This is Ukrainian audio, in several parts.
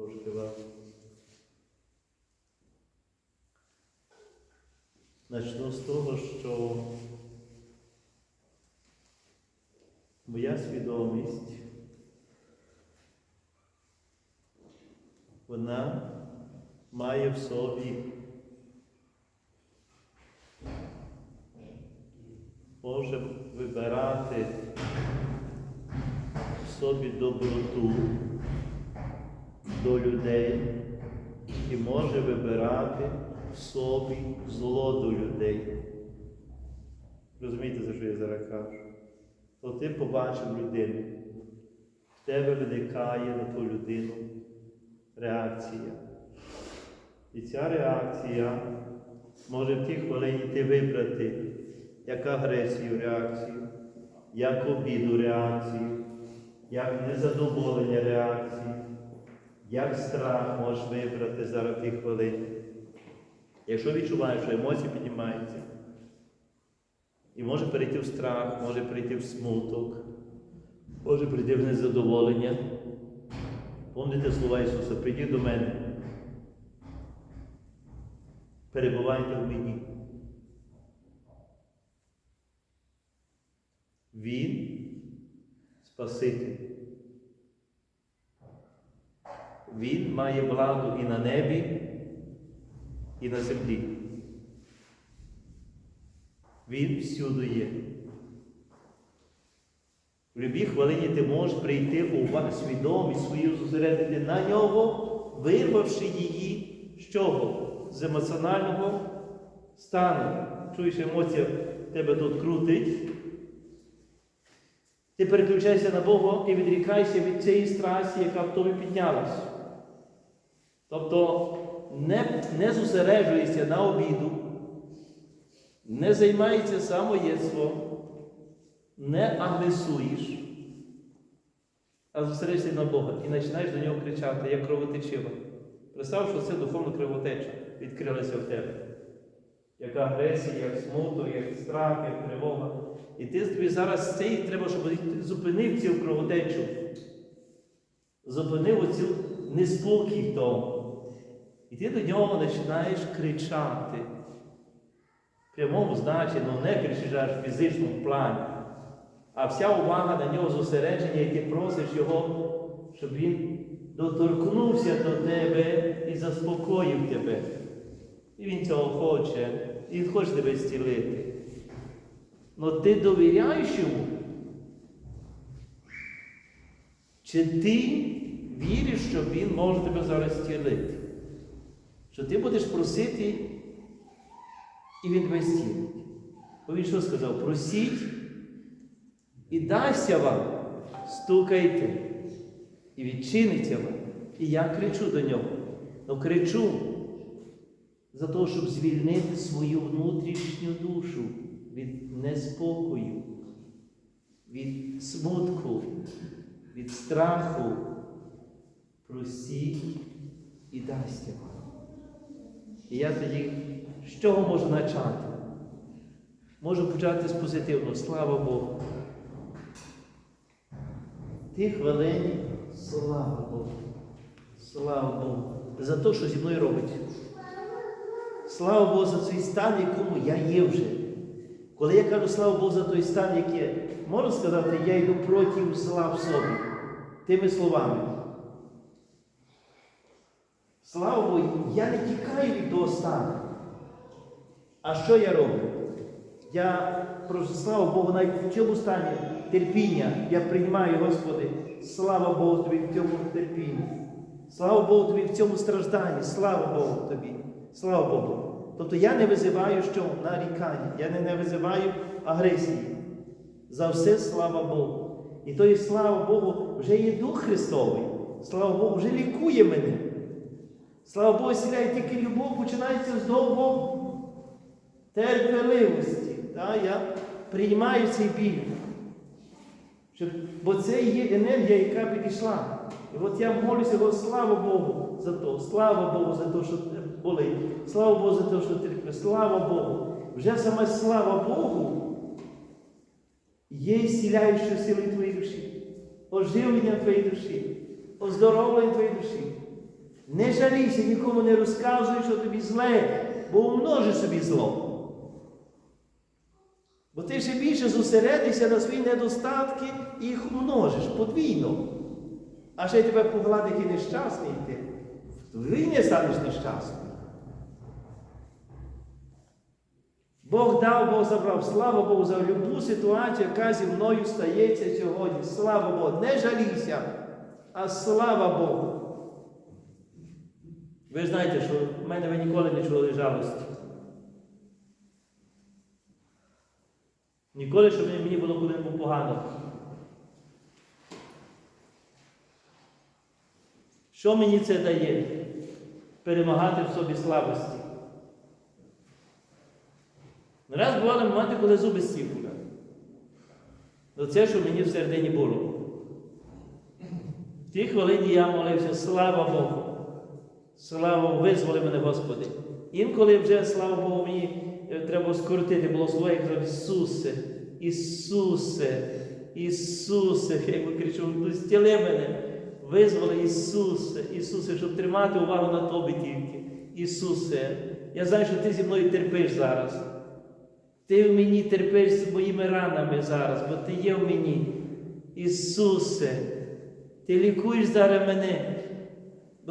трошки вам. Начну з того, що моя свідомість, вона має в собі може вибирати в собі доброту до людей і може вибирати в собі зло до людей. Розумієте, за що я зараз кажу? То ти побачив людину, в тебе виникає на ту людину реакція. І ця реакція може в тій хвилині ти вибрати як агресію реакцію, як обіду реакцію, як незадоволення реакції, як страх можеш вибрати зараз в тій хвилині. Якщо відчуваєш, що емоції піднімаються, і може перейти в страх, може перейти в смуток, може прийти в незадоволення. Помните слова Ісуса, прийдіть до мене. Перебувайте в мені. Він Спаситель. Він має владу і на небі, і на землі. Він всюди є. В будь-якій хвилині ти можеш прийти увагу свідомість свою зосередити на нього, вирвавши її з чого? З емоціонального стану. Чуєш, емоція тебе тут крутить. Ти переключайся на Бога і відрікайся від цієї страсті, яка в тобі піднялась. Тобто не, не зосереджуйся на обіду, не займайся самоєдством, не агресуєш, а зосереджуйся на Бога і починаєш до нього кричати, як кровотечива. Представ, що це духовна кровотеча відкрилася в тебе. Як агресія, як смуток, як страх, як тривога. І ти тобі зараз цей треба, щоб ти зупинив цю кровотечу. Зупинив оцю неспокій тому. І ти до нього починаєш кричати. В прямому значенні, ну не кричиш в фізичному плані. А вся увага на нього зосередження, і ти просиш його, щоб він доторкнувся до тебе і заспокоїв тебе. І він цього хоче, і він хоче тебе зцілити. Но ти довіряєш йому? Чи ти віриш, що він може тебе зараз зцілити? Що ти будеш просити, і він тебе? Бо він що сказав? Просіть і дасться вам, стукайте, і відчиниться вам. І я кричу до нього. Ну кричу за те, щоб звільнити свою внутрішню душу від неспокою, від смутку, від страху. Просіть і дасться вам. І я тоді з чого можу почати? Можу почати з позитивного, слава Богу. Ті хвилині, слава Богу. Слава Богу. За те, що зі мною робить. Слава Богу за цей стан, якому я є вже. Коли я кажу слава Богу за той стан, який можу сказати, я йду проти зла в собі. Тими словами. Слава Богу, я не тікаю від того. А що я роблю? Я прошу, слава Богу, навіть в цьому стані терпіння я приймаю, Господи, слава Богу Тобі в цьому терпінні. Слава Богу Тобі в цьому стражданні, слава Богу Тобі, слава Богу. Тобто я не визиваю що нарікання, я не, не визиваю агресії. За все слава Богу. І то і слава Богу, вже є Дух Христовий. Слава Богу, вже лікує мене. Слава Богу, сіляє тільки любов починається з довго терпеливості. Я приймаю цей біль. Бо це є енергія, яка підійшла. І от я молюся, Бо, слава Богу за то, слава Богу за те, що болить, слава Богу за те, що терпить, слава Богу. Вже саме слава Богу є зціляючою силою твоєї душі, оживленням твоєї душі, оздоровленням твоєї душі. Не жалійся, нікому не розказуй, що тобі зле, бо умножи собі зло. Бо ти ще більше зосередишся на свої недостатки і їх умножиш подвійно. А ще тебе погладить і нещасний ти. Ти не станеш нещасним. Бог дав, Бог забрав. Слава Богу, за любу ситуацію, яка зі мною стається сьогодні. Слава Богу, не жалійся, а слава Богу. Ви знаєте, що в мене ви ніколи не чули жалості. Ніколи, щоб мені було коли-небудь погано. Що мені це дає? Перемагати в собі слабості. Ну, Раз бували моменти, коли зуби стіпуля. Ну це, що мені всередині було. В тій хвилині я молився, слава Богу. Слава визволи мене, Господи. Інколи вже, слава Богу, мені е, треба скоротити, було слово, як казав, Ісусе, Ісусе, Ісусе, я йому кричу, «Ну, стіли мене, визволи Ісусе, Ісусе, щоб тримати увагу на Тобі тільки. Ісусе, я знаю, що Ти зі мною терпиш зараз. Ти в мені терпиш з моїми ранами зараз, бо Ти є в мені. Ісусе, Ти лікуєш зараз мене.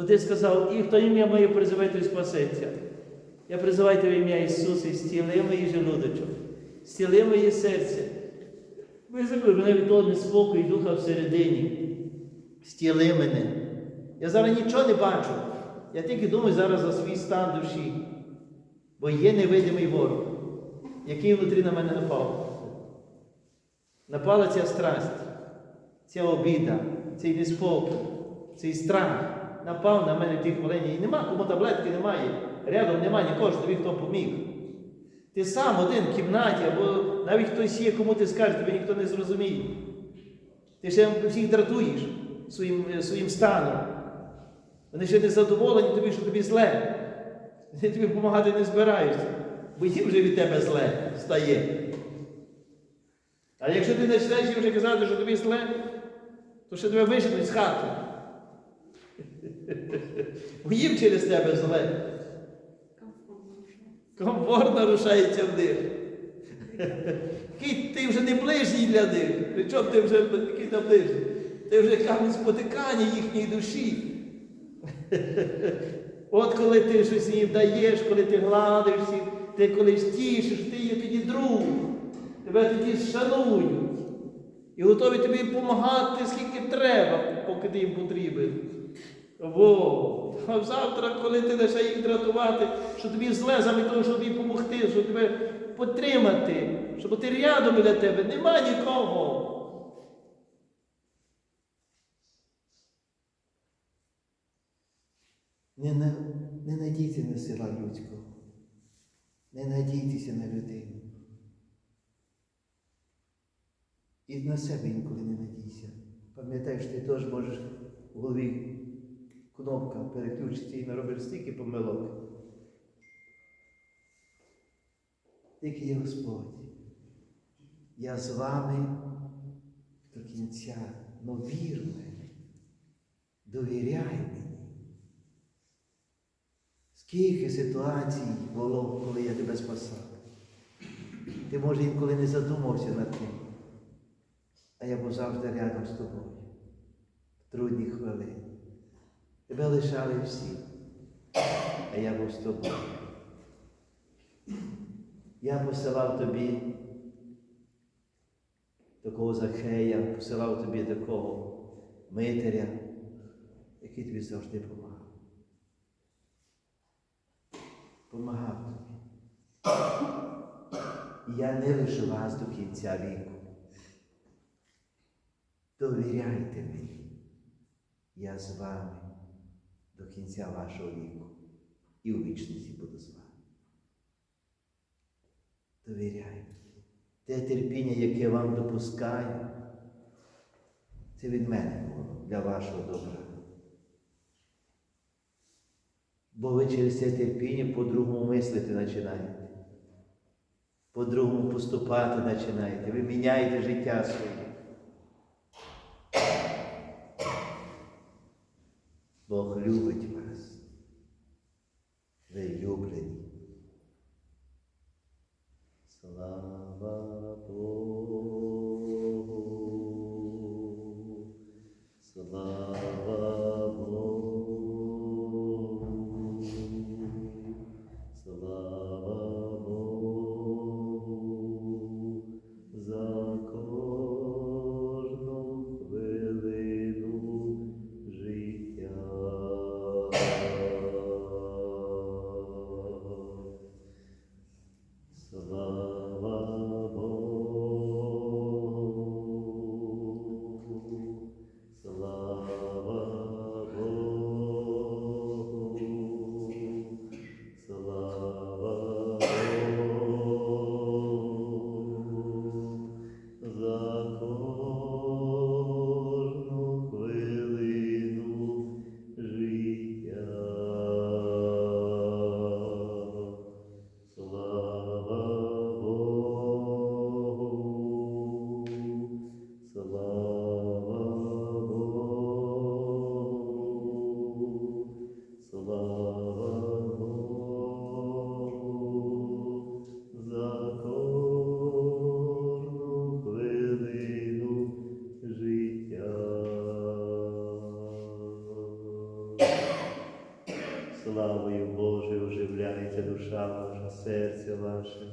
Бо ти сказав, і хто ім'я моє призиває, той спасеться. Я призиваю тебе ім'я Ісуса і стіли моїй желудочок, стіли моє серце. Визови мене від того неспокою духа всередині. Стіли мене. Я зараз нічого не бачу. Я тільки думаю зараз за свій стан душі. Бо є невидимий ворог, який внутрі на мене напав. Напала ця страсть, ця обіда, цей неспокій, цей страх напав на мене в тій хвилині. І нема кому таблетки немає. Рядом немає нікого, що тобі хто поміг. Ти сам один в кімнаті, або навіть хтось є, кому ти скажеш, тобі ніхто не зрозуміє. Ти ще всіх дратуєш своїм, е, своїм станом. Вони ще не задоволені тобі, що тобі зле. Вони тобі допомагати не збираються, бо їм вже від тебе зле стає. А якщо ти почнеш їм вже казати, що тобі зле, то ще тебе виженуть з хати. Їм через тебе зле. Комфортно рушається в них. Ти вже не ближній для них. Причому ти вже який там ближній? Ти вже камінь спотикання їхньої душі. От коли ти щось їм даєш, коли ти гладиш їх, ти коли тішиш, ти є тоді друг. Тебе тоді шанують. І готові тобі допомагати, скільки треба, поки ти їм потрібен. Во. А завтра, коли ти лише їх дратувати, що тобі зле замість того, щоб їм допомогти, щоб тебе потримати, щоб ти рядом біля тебе, нема нікого. Не, на, не надійте на сила людського. Не надійтеся на людину. І на себе інколи не надійся. Пам'ятай, що ти теж можеш в голові кнопка переключиться і наробиш стільки помилок. Тільки є Господь. Я з вами до кінця, но вір в мене, довіряй мені. Скільки ситуацій було, коли я тебе спасав. Ти, може, інколи не задумався над тим. А я був завжди рядом з тобою. В трудні хвилини. Тебе лишали всі, а я був з тобою. Я посилав тобі такого Захея, посилав тобі такого Митаря, який тобі завжди допомагав. Помагав тобі. І я не лишу вас до кінця віку. Довіряйте мені. Я з вами до кінця вашого віку і у вічності буду з вами. Довіряйте. Те терпіння, яке вам допускаю, це від мене було для вашого добра. Бо ви через це терпіння по-другому мислити починаєте. По-другому поступати починаєте. Ви міняєте життя своє. Бог любить Oh. Ваше.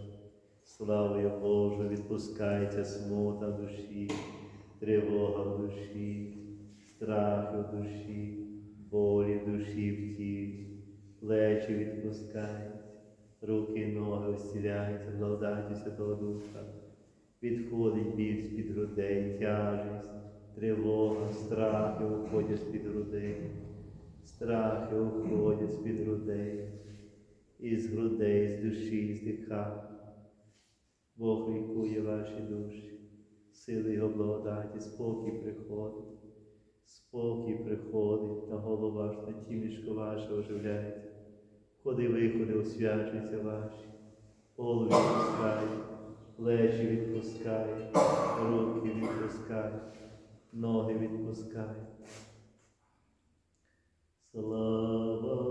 Славою Божою відпускається смута душі, тривога в душі, страх в душі, болі душі в тілі, плечі відпускаються, руки ноги озціляються, благодаті Святого Духа. Відходить біль з-під грудей, тяжість, тривога, страхи уходять з-під грудей, страхи уходять з-під грудей, із грудей, з душі з здихає. Бог лікує ваші душі, сили Його благодаті, спокій приходить, спокій приходить, на голову вашу, на тілішко ваше оживляється, входи виходи освячуються ваші, голову відпускає, плечі відпускає, руки відпускає, ноги відпускає. Слава